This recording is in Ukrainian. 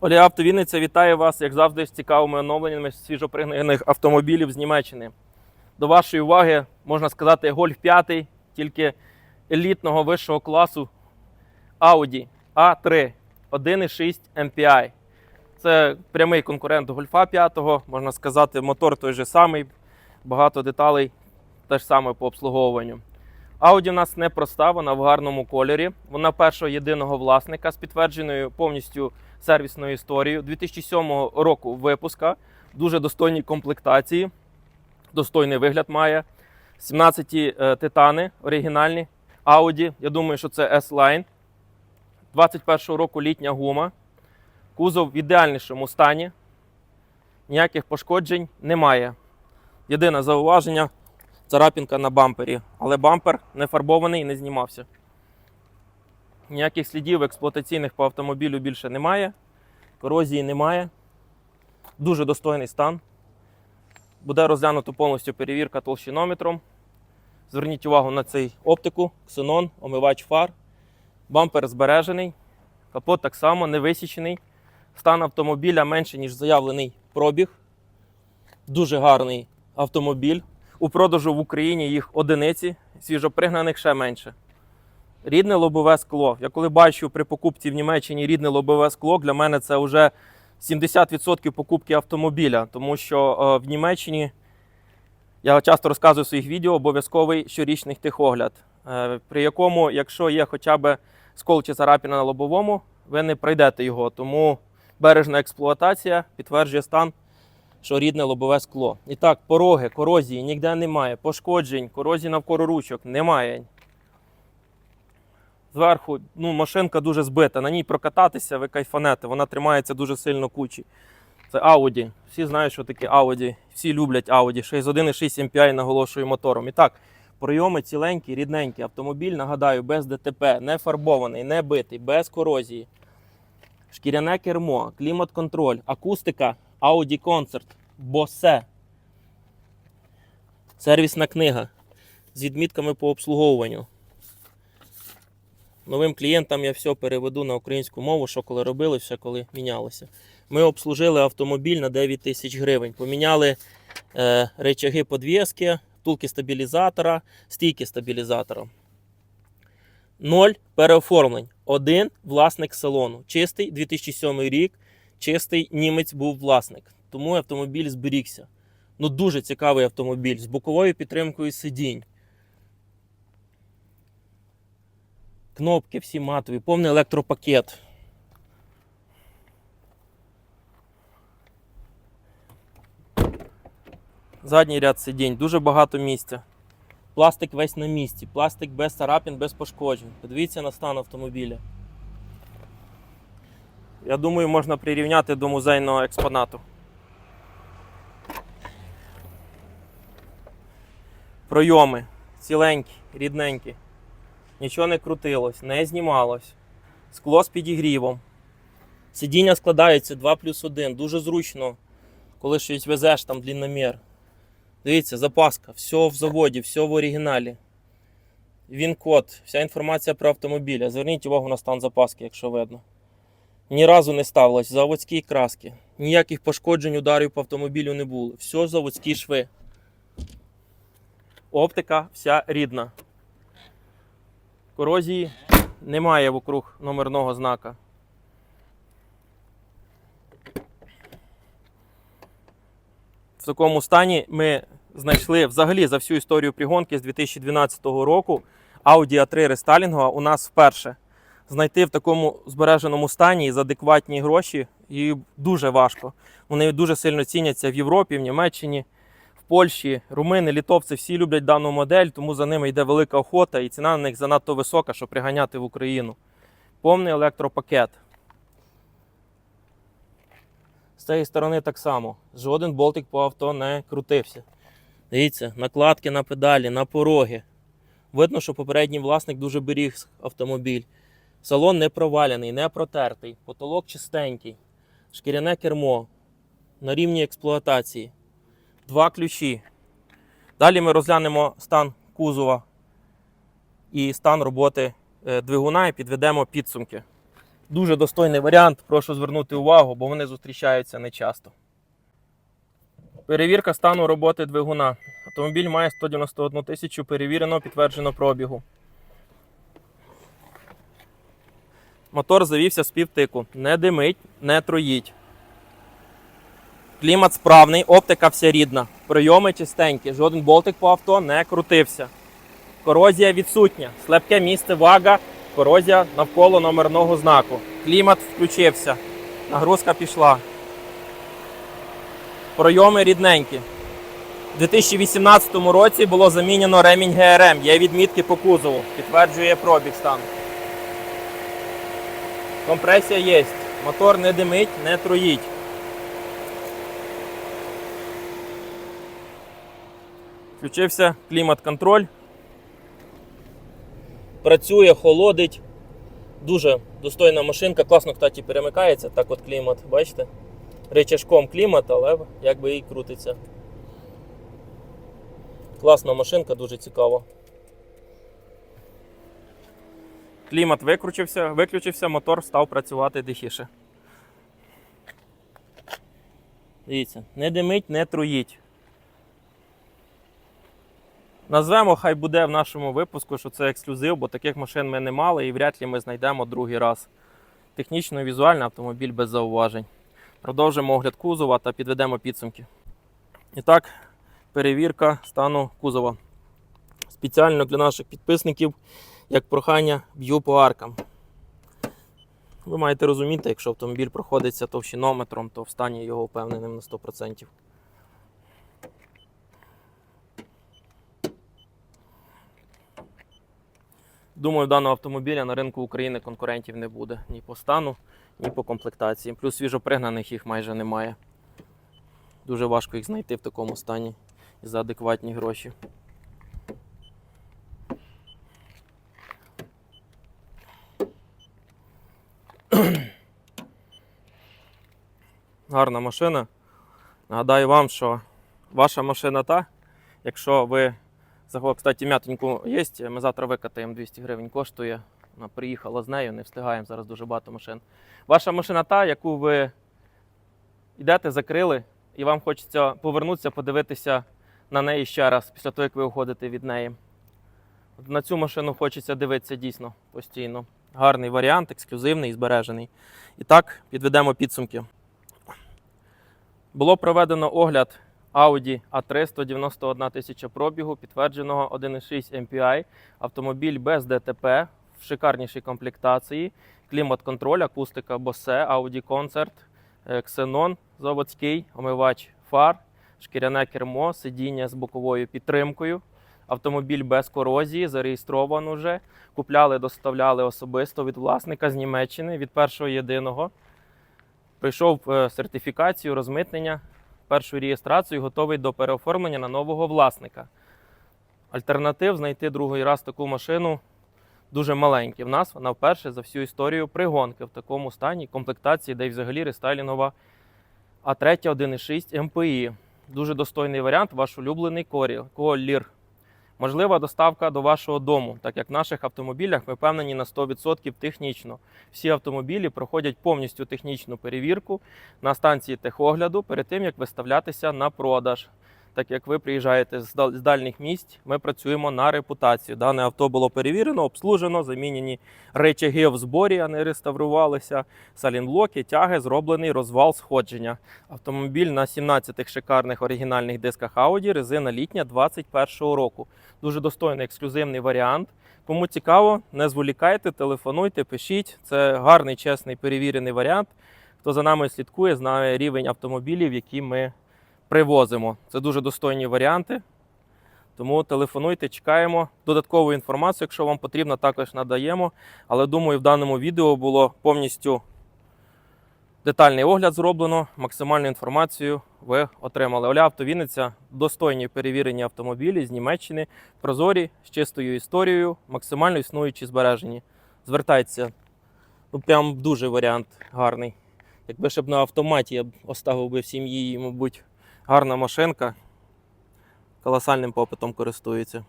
Олія Авто Вінниця вітає вас, як завжди, з цікавими оновленнями свіжопригнаних автомобілів з Німеччини. До вашої уваги можна сказати Golf 5, тільки елітного вищого класу Audi A3 1.6 MPI. Це прямий конкурент Гольфа 5, можна сказати, мотор той же самий, багато деталей теж саме по обслуговуванню. Audi у нас не проста, вона в гарному кольорі. Вона першого єдиного власника з підтвердженою повністю сервісною історією. 2007 року випуска, дуже достойній комплектації, достойний вигляд має. 17 е, титани оригінальні. Audi, я думаю, що це S-Line. 21 року літня гума. Кузов в ідеальнішому стані. Ніяких пошкоджень немає. Єдине зауваження царапінка на бампері, але бампер не фарбований і не знімався. Ніяких слідів експлуатаційних по автомобілю більше немає. Корозії немає. Дуже достойний стан. Буде розглянуто повністю перевірка толщинометром. Зверніть увагу на цей оптику, ксенон, омивач фар. Бампер збережений. Капот так само не висічений. Стан автомобіля менше, ніж заявлений пробіг. Дуже гарний автомобіль. У продажу в Україні їх одиниці, свіжопригнаних ще менше. Рідне лобове скло. Я коли бачу при покупці в Німеччині рідне лобове скло, для мене це вже 70% покупки автомобіля, тому що е, в Німеччині я часто розказую в своїх відео обов'язковий щорічний техогляд, е, при якому, якщо є хоча б скол чи царапіна на лобовому, ви не пройдете його. Тому бережна експлуатація підтверджує стан, що рідне лобове скло. І так, пороги, корозії ніде немає, пошкоджень, корозії навколо ручок немає. Зверху ну, машинка дуже збита, на ній прокататися, ви кайфанете, вона тримається дуже сильно кучі. Це Audi. Всі знають, що таке Audi. Всі люблять Audi. 6.1,6 MPI наголошую мотором. І так, прийоми ціленькі, рідненькі. Автомобіль, нагадаю, без ДТП, не фарбований, не битий, без корозії. Шкіряне кермо, клімат-контроль, акустика, Audi Concert, Bose. Сервісна книга з відмітками по обслуговуванню. Новим клієнтам я все переведу на українську мову, що коли робили, все коли мінялося. Ми обслужили автомобіль на 9 тисяч гривень. Поміняли е, речаги подвіски, втулки стабілізатора, стійки стабілізатора. Ноль переоформлень. Один власник салону. Чистий 2007 рік, чистий німець був власник. Тому автомобіль зберігся. Ну, дуже цікавий автомобіль з боковою підтримкою сидінь. Кнопки всі матові, повний електропакет. Задній ряд сидінь, дуже багато місця. Пластик весь на місці, пластик без царапін, без пошкоджень. Подивіться на стан автомобіля. Я думаю, можна прирівняти до музейного експонату. Пройоми ціленькі, рідненькі. Нічого не крутилось, не знімалось. Скло з підігрівом. Сидіння складається 2 плюс 1. Дуже зручно, коли щось везеш там длинномір. Дивіться, запаска, все в заводі, все в оригіналі. Він код, вся інформація про автомобіля. Зверніть увагу на стан запаски, якщо видно. Ні разу не ставилось, заводські краски. Ніяких пошкоджень ударів по автомобілю не було. Все заводські шви. Оптика вся рідна. Корозії немає вокруг номерного знака. В такому стані ми знайшли взагалі за всю історію пригонки з 2012 року Audi A3 рестайлінгова у нас вперше. Знайти в такому збереженому стані і за адекватні гроші і дуже важко. Вони дуже сильно ціняться в Європі, в Німеччині, в Польщі, румини, літовці всі люблять дану модель, тому за ними йде велика охота і ціна на них занадто висока, щоб приганяти в Україну. Повний електропакет. З цієї сторони так само. Жоден болтик по авто не крутився. Дивіться, накладки на педалі, на пороги. Видно, що попередній власник дуже беріг автомобіль. Салон не провалений, не протертий, потолок чистенький, шкіряне кермо на рівні експлуатації. Два ключі. Далі ми розглянемо стан кузова і стан роботи е, двигуна і підведемо підсумки. Дуже достойний варіант, прошу звернути увагу, бо вони зустрічаються нечасто. Перевірка стану роботи двигуна. Автомобіль має 191 тисячу перевірено, підтверджено пробігу. Мотор завівся з півтику. Не димить, не троїть. Клімат справний, оптика вся рідна. Прийоми чистенькі, жоден болтик по авто не крутився. Корозія відсутня. Слабке місце вага, корозія навколо номерного знаку. Клімат включився. Нагрузка пішла. Пройоми рідненькі. У 2018 році було замінено ремінь ГРМ. Є відмітки по кузову. Підтверджує пробіг стану. Компресія є. Мотор не димить, не троїть. Включився клімат-контроль. Працює, холодить. Дуже достойна машинка. Класно, кстати, перемикається. Так от клімат, бачите? Речашком клімат, але якби і крутиться. Класна машинка, дуже цікава. Клімат викручився, виключився, мотор став працювати тихіше. Дивіться, не димить, не труїть. Назвемо, хай буде в нашому випуску, що це ексклюзив, бо таких машин ми не мали і вряд ли ми знайдемо другий раз. Технічно і візуально автомобіль без зауважень. Продовжимо огляд кузова та підведемо підсумки. І так, перевірка стану кузова. Спеціально для наших підписників, як прохання, б'ю по аркам. Ви маєте розуміти, якщо автомобіль проходиться товщинометром, то в стані його впевненим на 100%. Думаю, даного автомобіля на ринку України конкурентів не буде ні по стану, ні по комплектації. Плюс свіжопригнаних їх майже немає. Дуже важко їх знайти в такому стані за адекватні гроші. Гарна машина. Нагадаю вам, що ваша машина та, якщо ви Загалом, кстати, м'ятеньку є. Ми завтра викатаємо 200 гривень. Коштує. Вона приїхала з нею, не встигаємо. Зараз дуже багато машин. Ваша машина та, яку ви йдете, закрили, і вам хочеться повернутися, подивитися на неї ще раз, після того, як ви уходите від неї. На цю машину хочеться дивитися дійсно постійно. Гарний варіант, ексклюзивний збережений. І так, підведемо підсумки. Було проведено огляд Audi A3 191 тисяча пробігу, підтвердженого 1,6 MPI, автомобіль без ДТП в шикарнішій комплектації, клімат-контроль, акустика Bose, Audi Concert, е, Xenon заводський, омивач фар, шкіряне кермо, сидіння з боковою підтримкою. Автомобіль без корозії, зареєстрований вже. Купляли, доставляли особисто від власника з Німеччини, від першого єдиного. Прийшов е, сертифікацію, розмитнення першу реєстрацію, готовий до переоформлення на нового власника. Альтернатив знайти другий раз таку машину дуже маленькі. В нас вона вперше за всю історію пригонки в такому стані, комплектації, де й взагалі рестайлінгова А3 1,6 МПІ. Дуже достойний варіант, ваш улюблений колір. Можлива доставка до вашого дому, так як в наших автомобілях ми впевнені на 100% технічно. Всі автомобілі проходять повністю технічну перевірку на станції техогляду перед тим, як виставлятися на продаж. Так як ви приїжджаєте з дальніх місць, ми працюємо на репутацію. Дане авто було перевірено, обслужено, замінені речаги в зборі, а не реставрувалися. Салінблоки, тяги, зроблений розвал сходження. Автомобіль на 17 шикарних оригінальних дисках Audi, резина літня 21 року. Дуже достойний ексклюзивний варіант. Кому цікаво, не зволікайте, телефонуйте, пишіть. Це гарний, чесний, перевірений варіант. Хто за нами слідкує, знає рівень автомобілів, які ми привозимо. Це дуже достойні варіанти. Тому телефонуйте, чекаємо. Додаткову інформацію, якщо вам потрібно, також надаємо. Але думаю, в даному відео було повністю детальний огляд зроблено. Максимальну інформацію ви отримали. Оля Автовінниця достойні перевірені автомобілі з Німеччини, прозорі, з чистою історією, максимально існуючі збережені. Звертайтеся. Ну, прям дуже варіант гарний. Якби ще на автоматі я б оставив би сім'ї, мабуть, гарна машинка. Колосальним попитом користується.